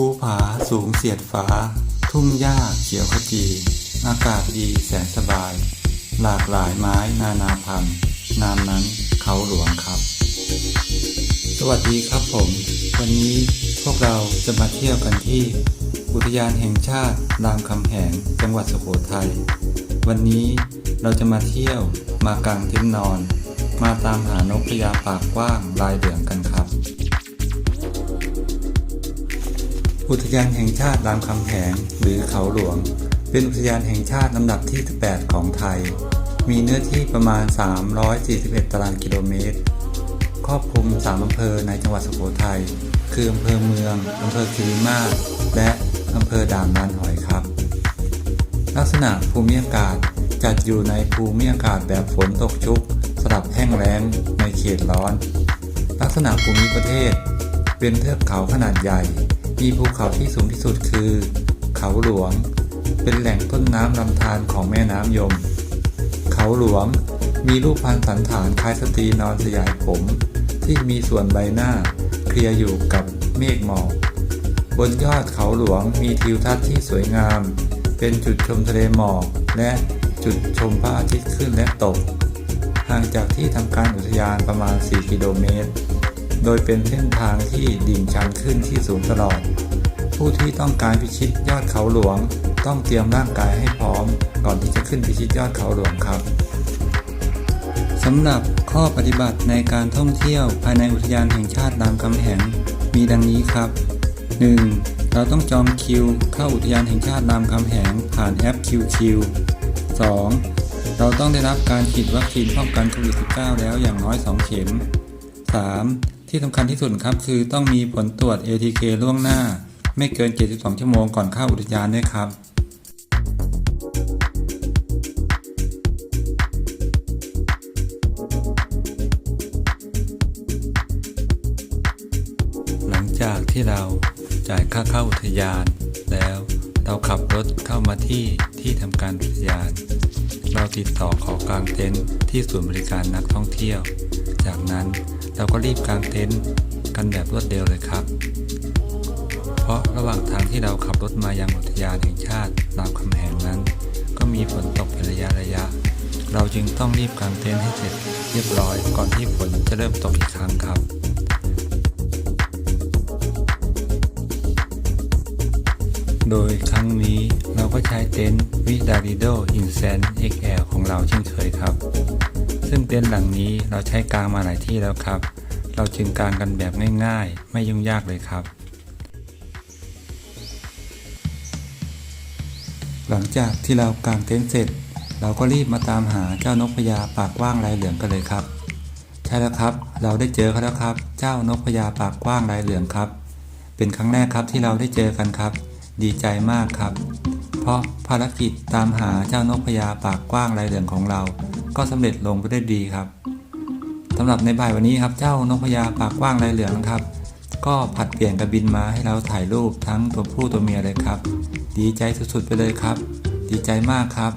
ภูผาสูงเสียดฟ้า ทุ่งหญ้าเขียวขจี อากาศดีแสนสบาย หลากหลายไม้นานาพันธุ์นามนั้นเขาหลวงครับ สวัสดีครับผม วันนี้พวกเราจะมาเที่ยวกันที่ อุทยานแห่งชาติรามคำแหงจังหวัดสุโขทัย วันนี้เราจะมาเที่ยวมากางเต็นท์นอน มาตามหานกพญาปากกว้างลายเหลืองกันครับ อุทยานแห่งชาติรามคำแหงหรือเขาหลวง เป็นอุทยานแห่งชาติลำดับที่ 18 ของไทย มีเนื้อที่ประมาณ 341 ตารางกิโลเมตร ครอบคลุม 3 อำเภอในจังหวัดสุโขทัย คืออำเภอเมือง อำเภอคิริมาศและอำเภอด่านลานหอยครับ ลักษณะภูมิอากาศจัดอยู่ในภูมิอากาศแบบฝนตกชุก สลับแห้งแล้งในเขตร้อน ลักษณะภูมิประเทศ เป็นเทือกเขาขนาดใหญ่ มีภูเขาที่สูงที่สุดคือ เขาหลวง เป็นแหล่งต้นน้ำลำธารของแม่น้ำยม เขาหลวงมีรูปพันสันฐานคล้ายสตรีนอนสยายผม ที่มีส่วนใบหน้า เคลียอยู่กับเมฆหมอกบนยอดเขาหลวงมีทิวทัศน์ที่สวยงาม เป็นจุดชมทะเลหมอกและจุดชมพระอาทิตย์ขึ้นและตก ห่างจากที่ทำการอุทยานประมาณ 4 กิโลเมตร โดยเป็นเส้นทางที่ดิ่งชันขึ้นที่สูงตลอด ผู้ที่ต้องการพิชิตยอดเขาหลวง ต้องเตรียมร่างกายให้พร้อม ก่อนที่จะขึ้นพิชิตยอดเขาหลวงครับสำหรับข้อปฏิบัติในการท่องเที่ยวภายในอุทยานแห่งชาติรามคำแหงมีดังนี้ครับ 1. เราต้องจองคิว เข้าอุทยานแห่งชาติรามคำแหงผ่านแอป QQ 2. เราต้องได้รับการฉีดวัคซีนป้องกันโควิด -19 แล้วอย่างน้อย 2 เข็ม 3. ที่สำคัญที่สุดครับ คือต้องมีผลตรวจ ATK ล่วงหน้า ไม่เกิน 72 ชั่วโมงก่อนเข้าอุทยานด้วยครับหลังจากที่เราจ่ายค่าเข้าอุทยาน แล้วเราขับรถเข้ามาที่ที่ทำการอุทยาน เราติดต่อขอกางเต็นท์ที่ศูนย์บริการนักท่องเที่ยว จากนั้น เราก็รีบกางเต็นท์กันแบบรวดเร็วเลยครับ เพราะระหว่างทางที่เราขับรถมายังอุทยานแห่งชาติรามคำแหงนั้น ก็มีฝนตกเป็นระยะระยะ เราจึงต้องรีบกางเต็นท์ให้เสร็จเรียบร้อยก่อนที่ฝนจะเริ่มตกอีกครั้งครับโดยครั้งนี้เราก็ใช้เต็นท์วิดาริโดอินเซน XL ของเราเช่นเคยครับ ซึ่งเต็นท์หลังนี้เราใช้กางมาหลายที่แล้วครับ เราจึงกางกันแบบง่ายๆ ไม่ยุ่งยากเลยครับ หลังจากที่เรากางเต็นท์เสร็จ เราก็รีบมาตามหาเจ้านกพญาปากกว้างลายเหลืองกันเลยครับ ใช่แล้วครับ เราได้เจอเขาแล้วครับ เจ้านกพญาปากกว้างลายเหลืองครับ เป็นครั้งแรกครับที่เราได้เจอกันครับ ดีใจมากครับ เพราะภารกิจตามหาเจ้านกพญาปากกว้างลายเหลืองของเรา ก็สำเร็จลงไปได้ดีครับสำหรับในบ่ายวันนี้ครับเจ้านกพญาปากกว้างลายเหลืองนะครับ ก็ผัดเปลี่ยนกับบินมาให้เราถ่ายรูปทั้งตัวผู้ตัวเมียเลยครับ ดีใจสุดๆไปเลยครับ ดีใจมากครับ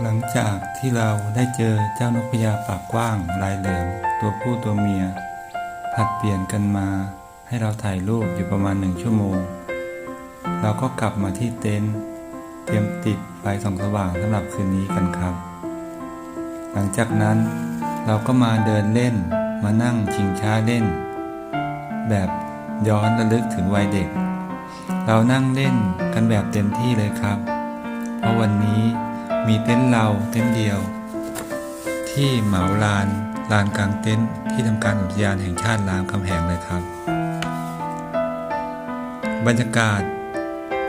หลังจากที่เราได้เจอเจ้านกพญาปากกว้างลายเหลืองตัวผู้ตัวเมีย ผัดเปลี่ยนกันมา ให้เราถ่ายรูปอยู่ประมาณหนึ่งชั่วโมง เราก็กลับมาที่เต็นท์เตรียมติดไฟส่องสว่างสำหรับคืนนี้กันครับ หลังจากนั้นเราก็มาเดินเล่นมานั่งชิงช้าเล่น แบบย้อนระลึกถึงวัยเด็ก เรานั่งเล่นกันแบบเต็มที่เลยครับ เพราะวันนี้ มีเต็นท์เราเต็นท์เดียว ที่เหมาลานลานกลางเต็นท์ที่ทำการอุทยานแห่งชาติรามคำแหงเลยครับ บรรยากาศ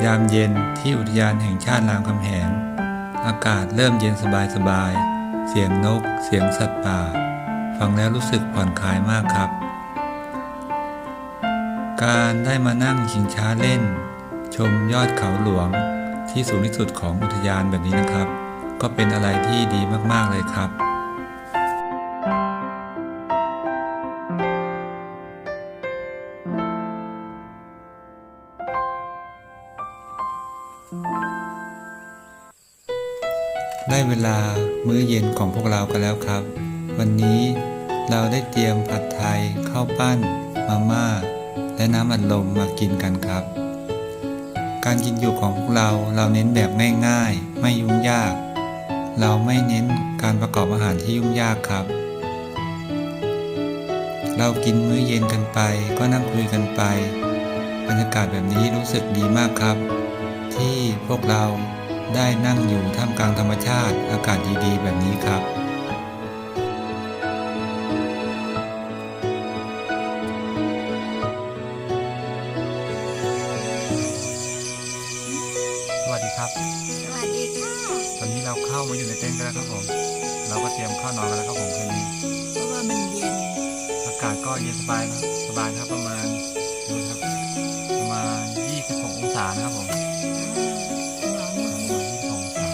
ยามเย็นที่อุทยานแห่งชาติรามคำแหง อากาศเริ่มเย็นสบายๆเสียงนก เสียงสัตว์ป่า ฟังแล้วรู้สึกผ่อนคลายมากครับ การได้มานั่งชิงช้าเล่น ชมยอดเขาหลวง ที่สูงที่สุดของอุทยานแบบนี้นะครับ ก็เป็นอะไรที่ดีมากๆเลยครับได้เวลามื้อเย็นของพวกเรากันแล้วครับ วันนี้เราได้เตรียมผัดไทยข้าวปั้น มาม่า และน้ำอัดลมมากินกันครับ การกินอยู่ของพวกเราเราเน้นแบบง่ายๆ ไม่ยุ่งยาก เราไม่เน้นการประกอบอาหารที่ยุ่งยากครับ เรากินมื้อเย็นกันไป ก็นั่งคุยกันไป บรรยากาศแบบนี้รู้สึกดีมากครับ ที่พวกเราได้นั่งอยู่ท่ามกลางธรรมชาติอากาศดีๆ แบบนี้ครับ เราเข้ามาอยู่ในเต็นท์กันแล้วครับผม เราก็เตรียมเข้านอนกันแล้วครับผมคืนนี้เพราะว่ามันเย็น อากาศก็เย็นสบายครับสบายครับประมาณดูครับประมาณ 26 องศานะครับผมหนาวนิดประมาณ26องศา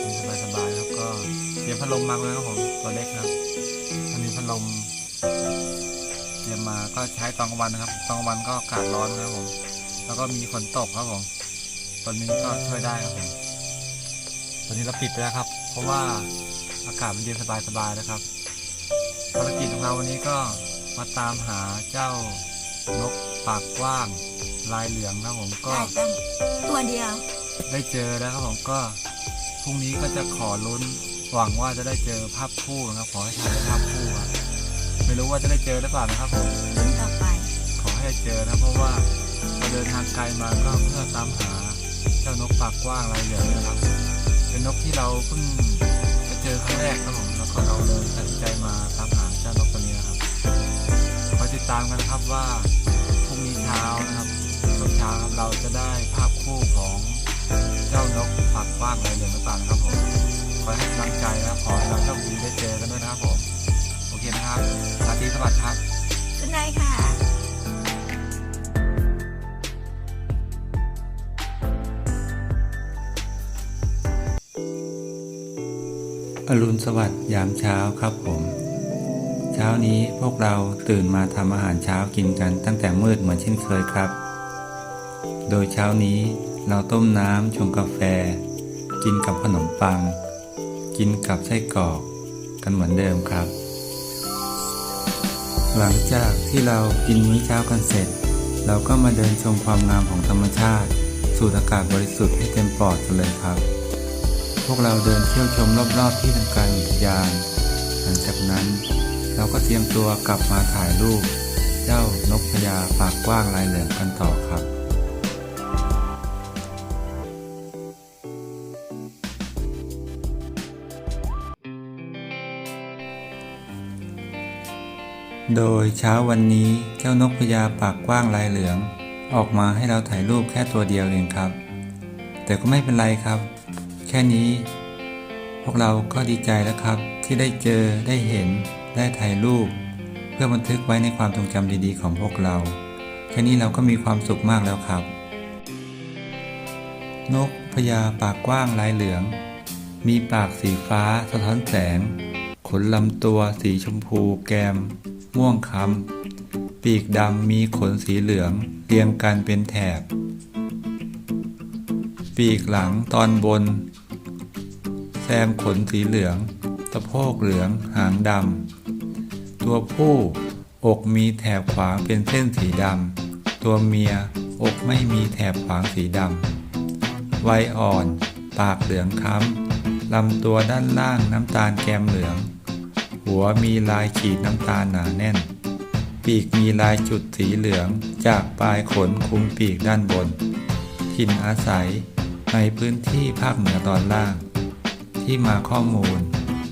เย็นสบายสบายๆครับก็เตรียมพัดลมมาเลยครับผมตัวเล็กครับมันมีพัดลมเตรียมมาก็ใช้ตอนกลางวันนะครับตอนกลางวันก็อากาศร้อนนะครับผม แล้วก็มีฝนตกครับผมตอนนี้ก็ช่วยได้ครับผม ตอนนี้เราปิดไปแล้วครับ เพราะว่าอากาศมันเย็นสบายๆนะครับภารกิจของเราวันนี้ก็มาตามหาเจ้านกปากกว้างลายเหลืองนะผมก็ได้ตั้งตัวเดียว ได้เจอแล้วครับผมก็พรุ่งนี้ก็จะขอลุ้นหวังว่าจะได้เจอภาพคู่นะครับขอให้ถ่ายได้ภาพคู่ไม่รู้ว่าจะได้เจอหรือเปล่านะครับผมลุ้นต่อไป ขอให้ได้เจอนะเพราะว่าเราเดินทางไกลมาก็เพื่อตามหาเจ้านกปากกว้างลายเหลืองนะครับ ที่เราเพิ่งจะเจอครั้งแรกครับผมแล้วก็เราเลยตัดสินใจมาตามหาเจ้านกตัวนี้นะครับคอยติดตามกันนะครับว่าพรุ่งนี้เช้านะครับตอนเช้าครับเราจะได้ภาพคู่ของเจ้านกปากกว้างลายเหลืองหรือเปล่านะครับผมคอให้กำลังใจและขอให้เราโชคดีได้เจอกันด้วยนะครับผมโอเคนะครับราตรีสวัสดิ์ครับคุณนายค่ะ อรุณสวัสดิ์ยามเช้าครับผม เช้านี้พวกเราตื่นมาทำอาหารเช้ากินกันตั้งแต่มืดเหมือนเช่นเคยครับ โดยเช้านี้เราต้มน้ำชงกาแฟ กินกับขนมปัง กินกับไส้กรอก กันเหมือนเดิมครับ หลังจากที่เรากินมื้อเช้ากันเสร็จ เราก็มาเดินชมความงามของธรรมชาติ สูดอากาศบริสุทธิ์ให้เต็มปอดกันเลยครับ พวกเราเดินเที่ยวชมรอบๆที่ทำการอุทยาน หลังจากนั้นเราก็เตรียมตัวกลับมาถ่ายรูป เจ้านกพญาปากกว้างลายเหลืองกันต่อครับโดยเช้าวันนี้เจ้านกพญาปากกว้างลายเหลือง ออกมาให้เราถ่ายรูปแค่ตัวเดียวเองครับ แต่ก็ไม่เป็นไรครับ ค่นี้ พวกเราก็ดีใจแล้วครับ ที่ได้เจอได้เห็นได้ถ่ายรูป เพื่อบันทึกไว้ในความทรงจำดีๆของพวกเรา แค่นี้เราก็มีความสุขมากแล้วครับ นกพญาปากกว้างลายเหลือง มีปากสีฟ้าสะท้อนแสง ขนลำตัวสีชมพูแกม ม่วงค้ำปีกดำมีขนสีเหลือง เรียงกันเป็นแถบปีกหลังตอนบน แซมขนสีเหลือง สะโพกเหลือง หางดำ ตัวผู้อกมีแถบขวางเป็นเส้นสีดำ ตัวเมียอกไม่มีแถบขวางสีดำ วัยอ่อน ปากเหลืองค้ำ ลำตัวด้านล่างน้ำตาลแกมเหลือง หัวมีลายขีดน้ำตาลหนาแน่น ปีกมีลายจุดสีเหลือง จากปลายขนคุมปีกด้านบน ถิ่นอาศัยในพื้นที่ภาคเหนือตอนล่าง ที่มาข้อมูล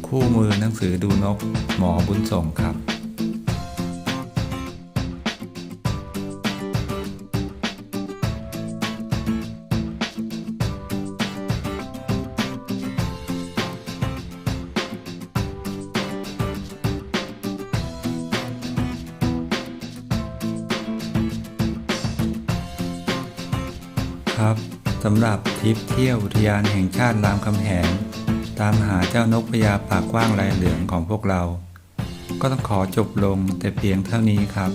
คู่มือหนังสือดูนก หมอบุญส่งครับครับสำหรับทริปเที่ยวอุทยานแห่งชาติรามคำแหง ตามหาเจ้านกพญาปากกว้างลายเหลืองของพวกเรา ก็ต้องขอจบลงแต่เพียงเท่านี้ครับ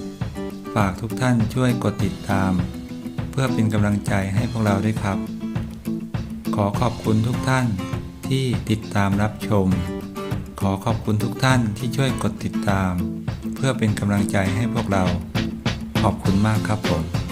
ฝากทุกท่านช่วยกดติดตาม เพื่อเป็นกำลังใจให้พวกเราด้วยครับ ขอขอบคุณทุกท่านที่ติดตามรับชม ขอขอบคุณทุกท่านที่ช่วยกดติดตาม เพื่อเป็นกำลังใจให้พวกเรา ขอบคุณมากครับผม